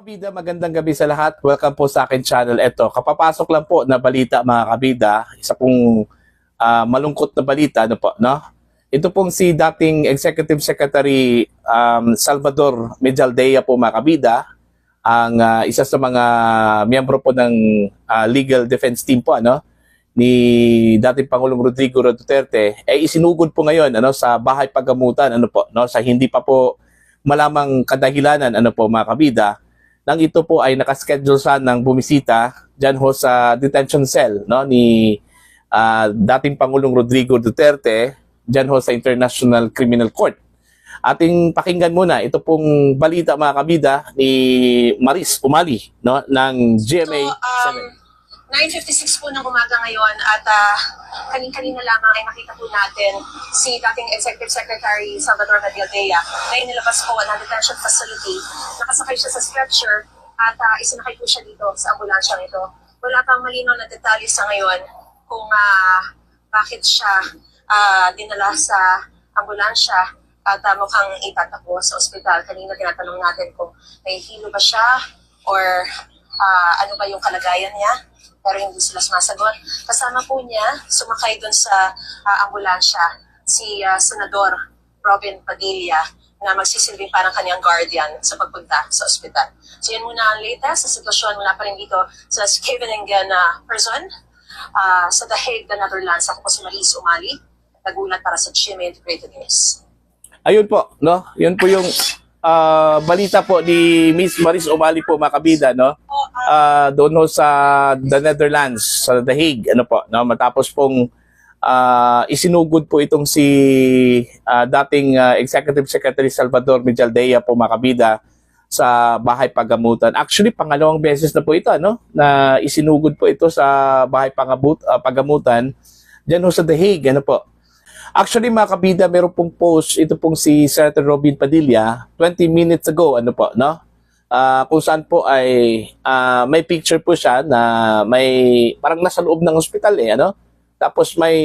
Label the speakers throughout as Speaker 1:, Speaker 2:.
Speaker 1: Kabida, magandang gabi sa lahat. Welcome po sa akin channel. Ito, kapapasok lang po na balita mga kabida. Isa pong ah, malungkot na balita, ano po, no? Ito pong si dating Executive Secretary um, Salvador Medjaldea po mga kabida, ang ah, isa sa mga miyembro po ng ah, legal defense team po, ano? ni dating Pangulong Rodrigo Duterte ay isinugod po ngayon ano sa bahay paggamutan ano po no sa hindi pa po malamang kadahilanan ano po mga kabida nang ito po ay nakaschedule sa ng bumisita diyan ho sa detention cell no ni ah, dating Pangulong Rodrigo Duterte diyan ho sa International Criminal Court. Ating pakinggan muna ito pong balita mga kabida ni Maris Umali no ng GMA
Speaker 2: So,
Speaker 1: 7.
Speaker 2: Um, 9.56 po ng umaga ngayon at uh, kanin-kanina lamang ay nakita po natin si dating Executive Secretary Salvador Nadildea na inilabas po ng detention facility. Nakasakay siya sa stretcher at uh, isinakay po siya dito sa ambulansya ito. Wala pang malinaw na detalye sa ngayon kung ah, bakit siya ah, dinala sa ambulansya at uh, mukhang itatakbo sa ospital. Kanina tinatanong natin kung may hilo ba siya or ah, ano ba yung kalagayan niya pero hindi sila sumasagot. Kasama po niya, sumakay dun sa ah, ambulansya, si ah, Senador Robin Padilla na magsisilbing parang kanyang guardian sa pagpunta sa ospital. So yan muna ang latest sa sitwasyon mula pa rin dito sa Scheveningen na prison ah, sa The Hague, the Netherlands. Ako po si Maris Umali, nagulat para sa GMA Integrated News.
Speaker 1: Ayun po, no? Yun po yung ah, balita po ni Miss Maris Umali po mga kabida, no? Ah, doon ho sa the Netherlands, sa The Hague, ano po, no? Matapos pong ah, isinugod po itong si ah, dating ah, Executive Secretary Salvador Mijaldea po mga kabida sa bahay pagamutan. Actually, pangalawang beses na po ito, no? Na isinugod po ito sa bahay pangabut, ah, pagamutan diyan ho sa The Hague, ano po. Actually, mga kabida, meron pong post, ito pong si Senator Robin Padilla, 20 minutes ago, ano po, no? Ah, kung saan po ay ah, may picture po siya na may parang nasa loob ng ospital eh, ano? Tapos may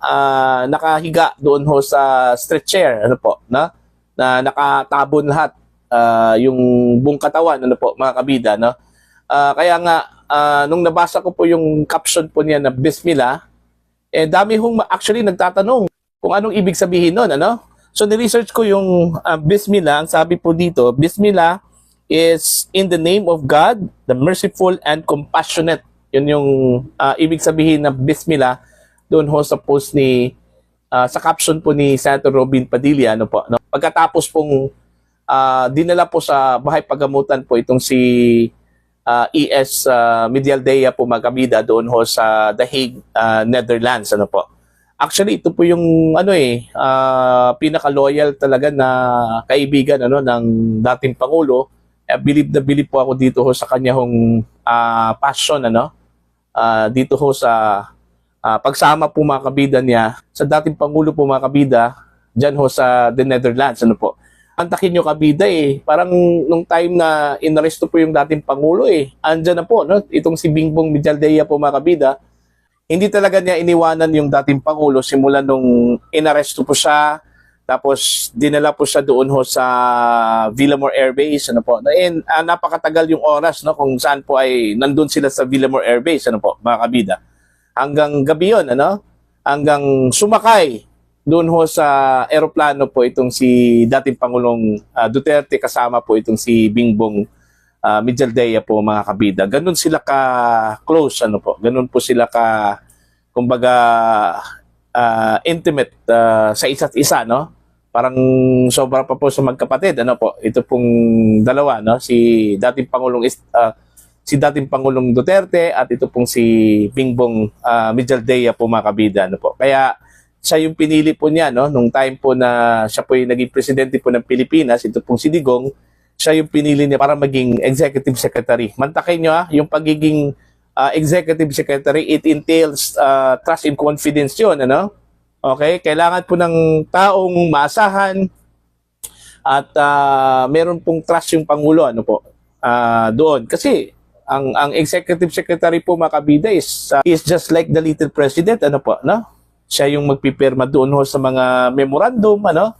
Speaker 1: ah, nakahiga doon ho sa stretcher, ano po, no? Na nakatabon lahat ah, yung buong katawan, ano po, mga kabida, no? Ah, kaya nga, ah, nung nabasa ko po yung caption po niya na Bismillah, eh dami hong actually nagtatanong kung anong ibig sabihin nun, ano? So ni-research ko yung uh, Bismillah, ang sabi po dito, Bismillah is in the name of God, the merciful and compassionate. Yun yung uh, ibig sabihin ng Bismillah doon ho sa post ni uh, sa caption po ni Senator Robin Padilla ano po no pagkatapos pong uh, dinala po sa bahay pagamutan po itong si uh, ES uh, Medialdea po Magabida doon ho sa The Hague, uh, Netherlands ano po. Actually ito po yung ano eh uh, pinaka-loyal talaga na kaibigan ano ng dating pangulo. Eh, believe na believe po ako dito ho sa kanya uh, passion ano uh, dito ho sa uh, pagsama po mga kabida niya sa dating pangulo po mga kabida diyan ho sa the Netherlands ano po antakin nyo kabida eh. Parang nung time na inaresto po yung dating Pangulo eh. Andyan na po, no? Itong si Bingbong Mijaldea po mga kabida. Hindi talaga niya iniwanan yung dating Pangulo simula nung inaresto po siya. Tapos dinala po siya doon ho sa Villamore Air Base. Ano po? And, ah, napakatagal yung oras no? kung saan po ay nandun sila sa Villamore Air Base. Ano po, mga kabida. Hanggang gabi yun, ano? Hanggang sumakay doon ho sa eroplano po itong si dating Pangulong ah, Duterte kasama po itong si Bingbong uh, Mijaldea po mga kabida. Ganun sila ka close ano po. Ganun po sila ka kumbaga ah, intimate ah, sa isa't isa no. Parang sobra pa po sa magkapatid ano po. Ito pong dalawa no si dating Pangulong ah, si dating Pangulong Duterte at ito pong si Bingbong uh, Mijaldea po mga kabida ano po. Kaya siya yung pinili po niya no nung time po na siya po yung naging presidente po ng Pilipinas ito pong si Digong siya yung pinili niya para maging executive secretary. Mantakin niyo ah yung pagiging ah, executive secretary it entails ah, trust and confidence yun ano? Okay? Kailangan po ng taong maasahan at ah, meron pong trust yung pangulo ano po? Ah, doon. Kasi ang ang executive secretary po makabida is ah, is just like the little president ano po no? Siya yung magpipirma doon ho sa mga memorandum, ano?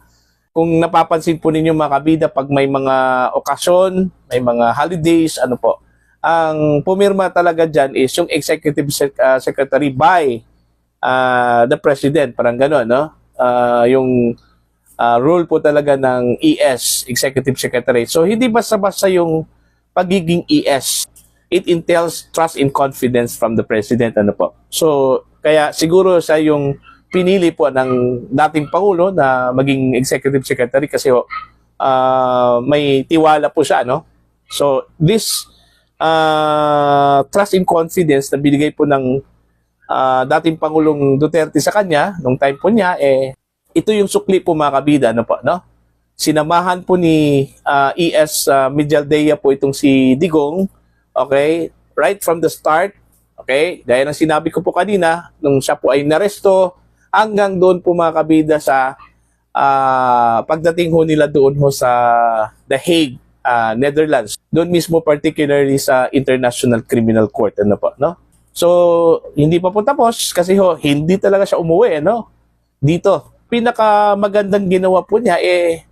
Speaker 1: Kung napapansin po ninyo mga kabida, pag may mga okasyon, may mga holidays, ano po, ang pumirma talaga dyan is yung executive sec- ah, secretary by ah, the president, parang gano'n, no? Ah, yung ah, role po talaga ng ES, executive secretary. So, hindi basta-basta yung pagiging ES. It entails trust and confidence from the president, ano po. So, kaya siguro sa yung pinili po ng dating Pangulo na maging executive secretary kasi ah, may tiwala po siya, no? So, this ah, trust and confidence na binigay po ng ah, dating Pangulong Duterte sa kanya, nung time po niya, eh, ito yung sukli po mga kabida, ano po, no? Sinamahan po ni ah, ES uh, Medialdea po itong si Digong, okay? Right from the start, okay? Gaya ng sinabi ko po kanina, nung siya po ay naresto, hanggang doon po mga kabida sa ah, pagdating ho nila doon ho sa The Hague, ah, Netherlands. Doon mismo particularly sa International Criminal Court, ano po, no? So, hindi pa po tapos kasi ho, hindi talaga siya umuwi, ano? Dito. Pinaka magandang ginawa po niya eh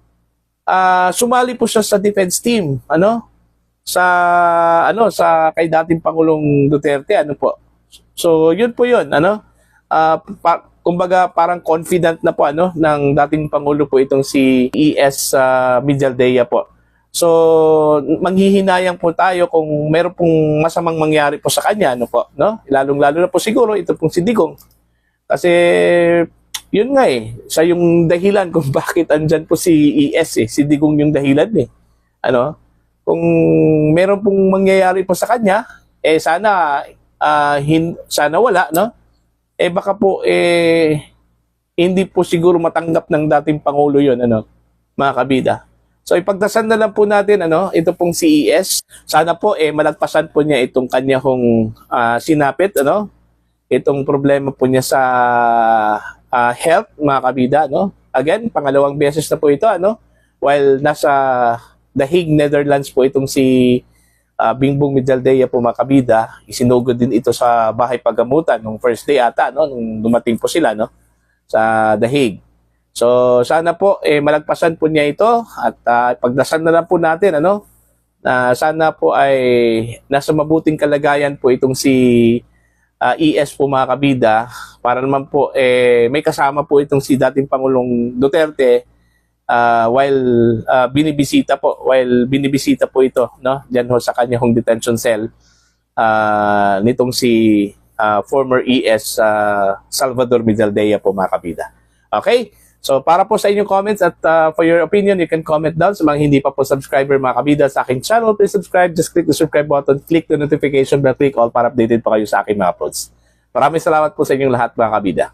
Speaker 1: ah, sumali po siya sa defense team, ano? Sa ano sa kay dating Pangulong Duterte, ano po. So, yun po yun, ano? Ah, pa, kumbaga parang confident na po ano ng dating pangulo po itong si ES uh, Medialdea po. So, manghihinayang po tayo kung meron pong masamang mangyari po sa kanya, no po, no? Lalong-lalo na po siguro ito pong si Digong. Kasi yun nga eh, siya yung dahilan kung bakit andyan po si ES eh, si Digong yung dahilan eh. Ano? Kung meron pong mangyayari po sa kanya, eh sana ah, hin- sana wala, no? Eh baka po eh hindi po siguro matanggap ng dating pangulo 'yon, ano, mga kabida. So ipagdasal na lang po natin ano, ito pong CES. Sana po eh malagpasan po niya itong kanya hong ah, sinapit ano. Itong problema po niya sa ah, health mga kabida no. Again, pangalawang beses na po ito ano. While nasa The Hague, Netherlands po itong si ah, Bingbong Medialdea po mga kabida, isinugod din ito sa bahay paggamutan nung first day ata no? Nung dumating po sila no? Sa Hague. So sana po eh malagpasan po niya ito at ah, pagdasal na lang po natin ano? Na sana po ay nasa mabuting kalagayan po itong si ah, ES po mga kabida. Para naman po eh may kasama po itong si dating Pangulong Duterte ah, while ah, binibisita po while binibisita po ito no diyan ho sa kanyang detention cell ah, nitong si ah, former ES ah, Salvador Medialdea po mga kabida. Okay? So para po sa inyong comments at uh, for your opinion, you can comment down sa mga hindi pa po subscriber mga kabida sa aking channel. Please subscribe. Just click the subscribe button, click the notification bell, click all para updated po kayo sa aking mga uploads. Maraming salamat po sa inyong lahat mga kabida.